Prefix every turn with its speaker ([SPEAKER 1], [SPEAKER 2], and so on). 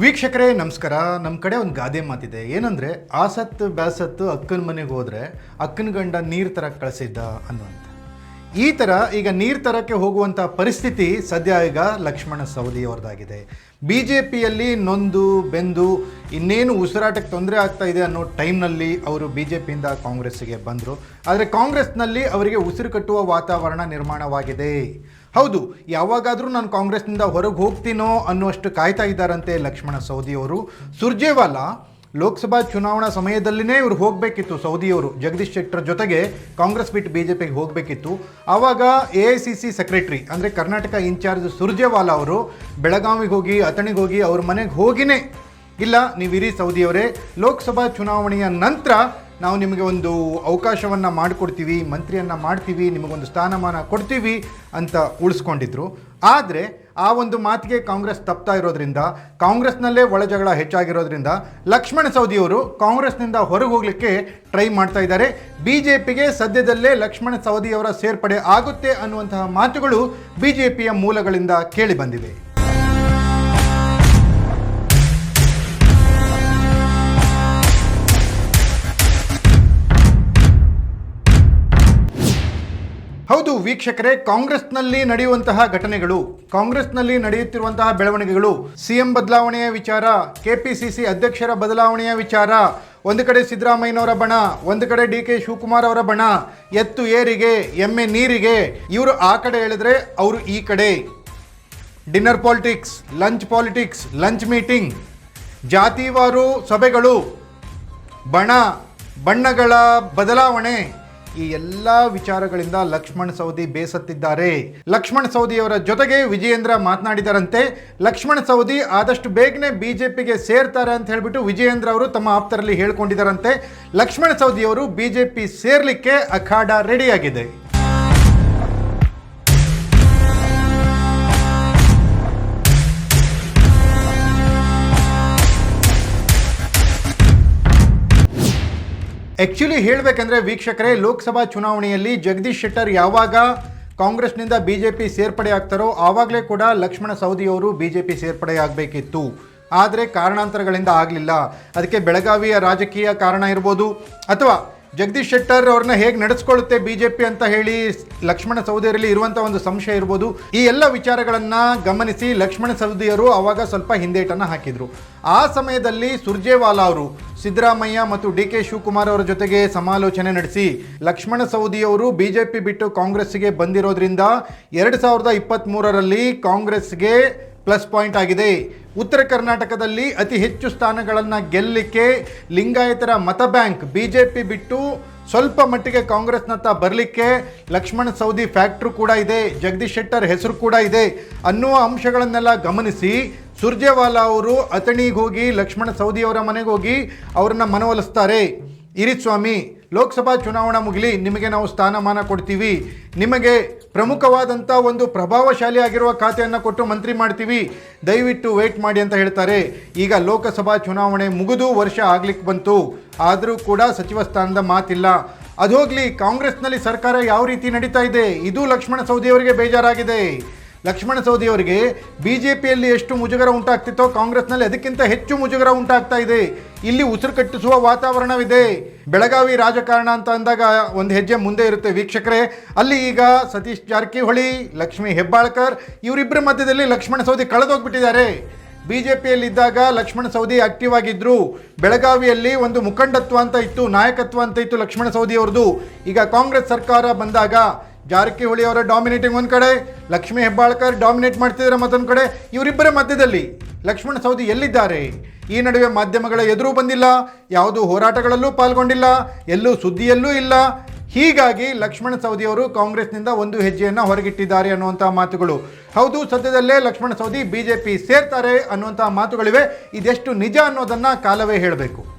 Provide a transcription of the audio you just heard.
[SPEAKER 1] ವೀಕ್ಷಕರೇ, ನಮಸ್ಕಾರ. ನಮ್ಮ ಕಡೆ ಒಂದು ಗಾದೆ ಮಾತಿದೆ. ಏನಂದರೆ ಆಸತ್ತು ಬ್ಯಾಸತ್ತು ಅಕ್ಕನ ಮನೆಗೆ ಹೋದರೆ ಅಕ್ಕನ ಗಂಡ ನೀರು ಥರ ಕಳಿಸಿದ್ದ ಅನ್ನುವಂಥ ಈ ಥರ ಈಗ ನೀರು ತರಕ್ಕೆ ಹೋಗುವಂಥ ಪರಿಸ್ಥಿತಿ ಸದ್ಯ ಈಗ ಲಕ್ಷ್ಮಣ ಸವದಿಯವರದಾಗಿದೆ. ಬಿ ಜೆ ಪಿಯಲ್ಲಿ ನೊಂದು, ಬೆಂದು ಇನ್ನೇನು ಉಸಿರಾಟಕ್ಕೆ ತೊಂದರೆ ಆಗ್ತಾ ಇದೆ ಅನ್ನೋ ಟೈಮ್ನಲ್ಲಿ ಅವರು ಬಿ ಜೆ ಪಿಯಿಂದ ಕಾಂಗ್ರೆಸ್ಸಿಗೆ ಬಂದರು. ಆದರೆ ಕಾಂಗ್ರೆಸ್ನಲ್ಲಿ ಅವರಿಗೆ ಉಸಿರು ಕಟ್ಟುವ ವಾತಾವರಣ ನಿರ್ಮಾಣವಾಗಿದೆ. ಹೌದು, ಯಾವಾಗಾದರೂ ನಾನು ಕಾಂಗ್ರೆಸ್ನಿಂದ ಹೊರಗೆ ಹೋಗ್ತೀನೋ ಅನ್ನುವಷ್ಟು ಕಾಯ್ತಾ ಇದ್ದಾರಂತೆ ಲಕ್ಷ್ಮಣ ಸವದಿಯವರು. ಸುರ್ಜೇವಾಲಾ ಲೋಕಸಭಾ ಚುನಾವಣಾ ಸಮಯದಲ್ಲಿನೇ ಇವರು ಹೋಗಬೇಕಿತ್ತು, ಸೌದಿಯವರು. ಜಗದೀಶ್ ಶೆಟ್ಟರ್ ಜೊತೆಗೆ ಕಾಂಗ್ರೆಸ್ ಬಿಟ್ಟು ಬಿ ಜೆ ಪಿಗೆ ಹೋಗಬೇಕಿತ್ತು. ಆವಾಗ A I C C secretary, ಅಂದರೆ ಕರ್ನಾಟಕ ಇನ್ಚಾರ್ಜ್ ಸುರ್ಜೇವಾಲಾ ಅವರು ಬೆಳಗಾವಿಗೆ ಹೋಗಿ, ಅಥಣಿಗೆ ಹೋಗಿ ಅವ್ರ ಮನೆಗೆ ಹೋಗಿನೇ ಇಲ್ಲ, ನೀವು ಇರಿ ಸೌದಿಯವರೇ. ಲೋಕಸಭಾ ಚುನಾವಣೆಯ ನಂತರ ನಾವು ನಿಮಗೆ ಒಂದು ಅವಕಾಶವನ್ನು ಮಾಡಿಕೊಡ್ತೀವಿ, ಮಂತ್ರಿಯನ್ನು ಮಾಡ್ತೀವಿ, ನಿಮಗೊಂದು ಸ್ಥಾನಮಾನ ಕೊಡ್ತೀವಿ ಅಂತ ಉಳಿಸ್ಕೊಂಡಿದ್ರು. ಆದರೆ ಆ ಒಂದು ಮಾತಿಗೆ ಕಾಂಗ್ರೆಸ್ ತಪ್ತಾ ಇರೋದ್ರಿಂದ, ಕಾಂಗ್ರೆಸ್ನಲ್ಲೇ ಒಳಜಗಳ ಹೆಚ್ಚಾಗಿರೋದ್ರಿಂದ ಲಕ್ಷ್ಮಣ ಸವದಿಯವರು ಕಾಂಗ್ರೆಸ್ನಿಂದ ಹೊರಗೆ ಹೋಗಲಿಕ್ಕೆ ಟ್ರೈ ಮಾಡ್ತಾ ಇದ್ದಾರೆ. ಬಿ ಜೆ ಪಿಗೆ ಸದ್ಯದಲ್ಲೇ ಲಕ್ಷ್ಮಣ ಸವದಿಯವರ ಸೇರ್ಪಡೆ ಆಗುತ್ತೆ ಅನ್ನುವಂತಹ ಮಾತುಗಳು ಬಿ ಜೆ ಪಿಯ ಮೂಲಗಳಿಂದ ಕೇಳಿ ಹೌದು ವೀಕ್ಷಕರೇ, ಕಾಂಗ್ರೆಸ್ನಲ್ಲಿ ನಡೆಯುವಂತಹ ಘಟನೆಗಳು, ಕಾಂಗ್ರೆಸ್ನಲ್ಲಿ ನಡೆಯುತ್ತಿರುವಂತಹ ಬೆಳವಣಿಗೆಗಳು, ಸಿಎಂ ಬದಲಾವಣೆಯ ವಿಚಾರ, ಕೆಪಿಸಿಸಿ ಅಧ್ಯಕ್ಷರ ಬದಲಾವಣೆಯ ವಿಚಾರ, ಒಂದು ಕಡೆ ಸಿದ್ದರಾಮಯ್ಯನವರ ಬಣ, ಒಂದು ಕಡೆ ಡಿ ಕೆ ಶಿವಕುಮಾರ್ ಅವರ ಬಣ, ಎತ್ತು ಏರಿಗೆ, ಎಮ್ಮೆ ನೀರಿಗೆ, ಇವರು ಆ ಕಡೆ ಹೇಳಿದ್ರೆ ಅವರು ಈ ಕಡೆ. Dinner politics, lunch politics, lunch meeting, ಜಾತಿವಾರು ಸಭೆಗಳು, ಬಣ, ಬಣ್ಣಗಳ ಬದಲಾವಣೆ ಈ ಎಲ್ಲ ವಿಚಾರಗಳಿಂದ ಲಕ್ಷ್ಮಣ್ ಸವದಿ ಬೇಸತ್ತಿದ್ದಾರೆ. ಲಕ್ಷ್ಮಣ್ ಸವದಿಯವರ ಜೊತೆಗೆ ವಿಜಯೇಂದ್ರ ಮಾತನಾಡಿದರಂತೆ, ಲಕ್ಷ್ಮಣ್ ಸವದಿ ಆದಷ್ಟು ಬೇಗನೆ ಬಿಜೆಪಿಗೆ ಸೇರ್ತಾರೆ ಅಂತ ಹೇಳ್ಬಿಟ್ಟು ವಿಜಯೇಂದ್ರ ಅವರು ತಮ್ಮ ಆಪ್ತರಲ್ಲಿ ಹೇಳ್ಕೊಂಡಿದ್ದಾರಂತೆ ಲಕ್ಷ್ಮಣ್ ಸವದಿಯವರು ಬಿಜೆಪಿ ಸೇರ್ಲಿಕ್ಕೆ ಅಖಾಡ ರೆಡಿಯಾಗಿದೆ. ಆ್ಯಕ್ಚುಲಿ ಹೇಳಬೇಕಂದ್ರೆ ವೀಕ್ಷಕರೇ, ಲೋಕಸಭಾ ಚುನಾವಣೆಯಲ್ಲಿ ಜಗದೀಶ್ ಶೆಟ್ಟರ್ ಯಾವಾಗ ಕಾಂಗ್ರೆಸ್ನಿಂದ ಬಿ ಜೆ ಪಿ ಸೇರ್ಪಡೆ ಆಗ್ತಾರೋ, ಆವಾಗಲೇ ಕೂಡ ಲಕ್ಷ್ಮಣ ಸವದಿಯವರು ಬಿ ಜೆ ಪಿ ಸೇರ್ಪಡೆ ಆಗಬೇಕಿತ್ತು. ಆದರೆ ಕಾರಣಾಂತರಗಳಿಂದ ಆಗಲಿಲ್ಲ. ಅದಕ್ಕೆ ಬೆಳಗಾವಿಯ ರಾಜಕೀಯ ಕಾರಣ ಇರ್ಬೋದು, ಅಥವಾ ಜಗದೀಶ್ ಶೆಟ್ಟರ್ ಅವ್ರನ್ನ ಹೇಗೆ ನಡೆಸ್ಕೊಳ್ಳುತ್ತೆ ಬಿ ಜೆ ಪಿ ಅಂತ ಹೇಳಿ ಲಕ್ಷ್ಮಣ ಸೌದಿಯರಲ್ಲಿ ಇರುವಂಥ ಒಂದು ಸಂಶಯ ಇರ್ಬೋದು. ಈ ಎಲ್ಲ ವಿಚಾರಗಳನ್ನು ಗಮನಿಸಿ ಲಕ್ಷ್ಮಣ ಸೌದಿಯರು ಅವಾಗ ಸ್ವಲ್ಪ ಹಿಂದೇಟನ್ನು ಹಾಕಿದರು. ಆ ಸಮಯದಲ್ಲಿ ಸುರ್ಜೇವಾಲಾ ಅವರು, ಸಿದ್ದರಾಮಯ್ಯ ಮತ್ತು ಡಿ ಕೆ ಶಿವಕುಮಾರ್ ಅವರ ಜೊತೆಗೆ ಸಮಾಲೋಚನೆ ನಡೆಸಿ, ಲಕ್ಷ್ಮಣ ಸೌದಿಯವರು ಬಿ ಜೆ ಪಿ ಬಿಟ್ಟು ಕಾಂಗ್ರೆಸ್ಗೆ ಬಂದಿರೋದ್ರಿಂದ ಎರಡು ಸಾವಿರದ ಇಪ್ಪತ್ತ್ಮೂರರಲ್ಲಿ ಕಾಂಗ್ರೆಸ್ಗೆ ಪ್ಲಸ್ ಪಾಯಿಂಟ್ ಆಗಿದೆ. ಉತ್ತರ ಕರ್ನಾಟಕದಲ್ಲಿ ಅತಿ ಹೆಚ್ಚು ಸ್ಥಾನಗಳನ್ನು ಗೆಲ್ಲಲಿಕ್ಕೆ ಲಿಂಗಾಯತರ ಮತ ಬ್ಯಾಂಕ್ ಬಿ ಜೆ ಪಿ ಬಿಟ್ಟು ಸ್ವಲ್ಪ ಮಟ್ಟಿಗೆ ಕಾಂಗ್ರೆಸ್ನತ್ತ ಬರಲಿಕ್ಕೆ ಲಕ್ಷ್ಮಣ ಸೌದಿ ಫ್ಯಾಕ್ಟ್ರು ಕೂಡ ಇದೆ, ಜಗದೀಶ್ ಶೆಟ್ಟರ್ ಹೆಸರು ಕೂಡ ಇದೆ ಅನ್ನುವ ಅಂಶಗಳನ್ನೆಲ್ಲ ಗಮನಿಸಿ ಸುರ್ಜೇವಾಲಾ ಅವರು ಅಥಣಿಗೆ ಹೋಗಿ ಲಕ್ಷ್ಮಣ ಸೌದಿಯವರ ಮನೆಗೆ ಹೋಗಿ ಅವರನ್ನು ಮನವೊಲಿಸ್ತಾರೆ. ಇರಿ ಸ್ವಾಮಿ ಲೋಕಸಭಾ ಚುನಾವಣಾ ಮುಗಿಲಿ, ನಿಮಗೆ ನಾವು ಸ್ಥಾನಮಾನ ಕೊಡ್ತೀವಿ. ನಿಮಗೆ ಪ್ರಮುಖವಾದಂಥ ಒಂದು ಪ್ರಭಾವಶಾಲಿ ಆಗಿರುವ ಖಾತೆಯನ್ನು ಕೊಟ್ಟು ಮಂತ್ರಿ ಮಾಡ್ತೀವಿ. ದಯವಿಟ್ಟು ವೇಟ್ ಮಾಡಿ ಅಂತ ಹೇಳ್ತಾರೆ. ಈಗ ಲೋಕಸಭಾ ಚುನಾವಣೆ ಮುಗಿದು ವರ್ಷ ಆಗ್ಲಿಕ್ಕೆ ಬಂತು. ಆದರೂ ಕೂಡ ಸಚಿವ ಸ್ಥಾನದ ಮಾತಿಲ್ಲ. ಅದು ಹೋಗಲಿ, ಕಾಂಗ್ರೆಸ್ನಲ್ಲಿ ಸರ್ಕಾರ ಯಾವ ರೀತಿ ನಡೀತಾ ಇದೆ? ಇದು ಲಕ್ಷ್ಮಣ ಸವದಿಯವರಿಗೆ ಬೇಜಾರಾಗಿದೆ. ಲಕ್ಷ್ಮಣ ಸವದಿಯವರಿಗೆ ಬಿ ಜೆ ಪಿಯಲ್ಲಿ ಎಷ್ಟು ಮುಜುಗರ ಉಂಟಾಗ್ತಿತ್ತೋ ಕಾಂಗ್ರೆಸ್ನಲ್ಲಿ ಅದಕ್ಕಿಂತ ಹೆಚ್ಚು ಮುಜುಗರ ಉಂಟಾಗ್ತಾ ಇದೆ. ಇಲ್ಲಿ ಉಸಿರು ಕಟ್ಟಿಸುವ ವಾತಾವರಣವಿದೆ. ಬೆಳಗಾವಿ ರಾಜಕಾರಣ ಅಂತ ಅಂದಾಗ ಒಂದು ಹೆಜ್ಜೆ ಮುಂದೆ ಇರುತ್ತೆ ವೀಕ್ಷಕರೇ. ಅಲ್ಲಿ ಈಗ ಸತೀಶ್ ಜಾರಕಿಹೊಳಿ, ಲಕ್ಷ್ಮೀ ಹೆಬ್ಬಾಳ್ಕರ್ ಇವರಿಬ್ಬರ ಮಧ್ಯದಲ್ಲಿ ಲಕ್ಷ್ಮಣ ಸವದಿ ಕಳೆದೋಗ್ಬಿಟ್ಟಿದ್ದಾರೆ. ಬಿ ಜೆ ಪಿಯಲ್ಲಿದ್ದಾಗ ಲಕ್ಷ್ಮಣ ಸವದಿ ಆಕ್ಟಿವ್ ಆಗಿದ್ದರು ಬೆಳಗಾವಿಯಲ್ಲಿ ಒಂದು ಮುಖಂಡತ್ವ ಅಂತ ಇತ್ತು, ನಾಯಕತ್ವ ಅಂತ ಇತ್ತು ಲಕ್ಷ್ಮಣ ಸವದಿ ಅವ್ರದ್ದು. ಈಗ ಕಾಂಗ್ರೆಸ್ ಸರ್ಕಾರ ಬಂದಾಗ ಜಾರಕಿಹೊಳಿ ಅವರ ಡಾಮಿನೇಟಿಂಗ್ ಒಂದು ಕಡೆ, ಲಕ್ಷ್ಮೀ ಹೆಬ್ಬಾಳ್ಕರ್ ಡಾಮಿನೇಟ್ ಮಾಡ್ತಿದ್ದಾರೆ ಮತ್ತೊಂದು ಕಡೆ, ಇವರಿಬ್ಬರ ಮಧ್ಯದಲ್ಲಿ ಲಕ್ಷ್ಮಣ ಸವದಿ ಎಲ್ಲಿದ್ದಾರೆ? ಈ ನಡುವೆ ಮಾಧ್ಯಮಗಳ ಎದುರು ಬಂದಿಲ್ಲ, ಯಾವುದೂ ಹೋರಾಟಗಳಲ್ಲೂ ಪಾಲ್ಗೊಂಡಿಲ್ಲ, ಎಲ್ಲೂ ಸುದ್ದಿಯಲ್ಲೂ ಇಲ್ಲ. ಹೀಗಾಗಿ ಲಕ್ಷ್ಮಣ ಸವದಿಯವರು ಕಾಂಗ್ರೆಸ್ನಿಂದ ಒಂದು ಹೆಜ್ಜೆಯನ್ನು ಹೊರಗಿಟ್ಟಿದ್ದಾರೆ ಅನ್ನುವಂಥ ಮಾತುಗಳು. ಹೌದು, ಸದ್ಯದಲ್ಲೇ Lakshman Savadi B J P ಸೇರ್ತಾರೆ ಅನ್ನುವಂಥ ಮಾತುಗಳಿವೆ. ಇದೆಷ್ಟು ನಿಜ ಅನ್ನೋದನ್ನು ಕಾಲವೇ ಹೇಳಬೇಕು.